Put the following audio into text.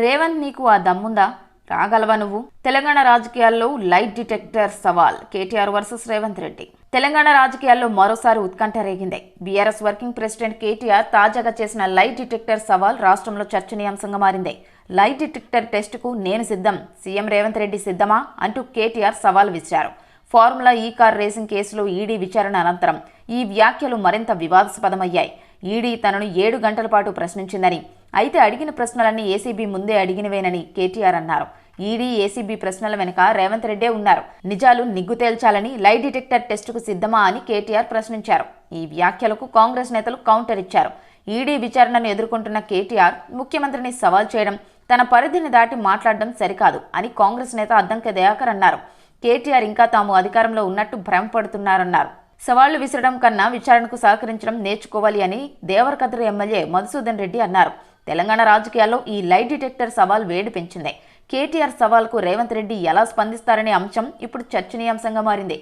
రేవంత్ నీకు ఆ దమ్ముందా? రాగలవా నువ్వు? తెలంగాణ రాజకీయాల్లో లైట్ డిటెక్టర్ సవాల్. KTR versus Revanth Reddy. Telangana రాజకీయాల్లో మరోసారి ఉత్కంఠ రేగింది. బీఆర్ఎస్ వర్కింగ్ ప్రెసిడెంట్ కేటీఆర్ తాజాగా చేసిన లైట్ డిటెక్టర్ సవాల్ రాష్ట్రంలో చర్చనీయాంశంగా మారింది. లైట్ డిటెక్టర్ టెస్టుకు నేను సిద్ధం. సీఎం రేవంత్ రెడ్డి సిద్ధమా? అంటూ కేటీఆర్ సవాల్ విసిరారు. ఫార్ములా ఈ కార్ రేసింగ్ కేసులో ఈడీ విచారణ అనంతరం. ఈ వ్యాఖ్యలు మరింత వివాదాస్పదమయ్యాయి. ఈడీ తనను ఏడు గంటల పాటు ప్రశ్నించిందని. అయితే అడిగిన ప్రశ్నలన్నీ ఏసీబీ ముందే అడిగినవేనని కేటీఆర్ అన్నారు. ఈడీ ఏసీబీ ప్రశ్నల వెనుక రేవంత్ రెడ్డే ఉన్నారు. నిజాలు నిగ్గు తేల్చాలని లై డిటెక్టర్ టెస్టుకు సిద్ధమా అని కేటీఆర్ ప్రశ్నించారు. ఈ వ్యాఖ్యలకు కాంగ్రెస్ నేతలు కౌంటర్ ఇచ్చారు. ఈడీ విచారణను ఎదుర్కొంటున్న కేటీఆర్ ముఖ్యమంత్రిని సవాల్ చేయడం తన పరిధిని దాటి మాట్లాడడం సరికాదు అని కాంగ్రెస్ నేత అద్దంకి దయాకర్ అన్నారు. కేటీఆర్ ఇంకా తాము అధికారంలో ఉన్నట్టు భ్రమపడుతున్నారన్నారు. సవాళ్ళు విసరడం కన్నా విచారణకు సహకరించడం నేర్చుకోవాలి అని దేవరకద్ర ఎమ్మెల్యే మధుసూదన్ రెడ్డి అన్నారు. తెలంగాణ రాజకీయాల్లో ఈ లైట్ డిటెక్టర్ సవాల్ వేడి పెంచింది. కేటీఆర్ సవాల్కు రేవంత్ రెడ్డి ఎలా స్పందిస్తారనే అంశం ఇప్పుడు చర్చనీయాంశంగా మారింది.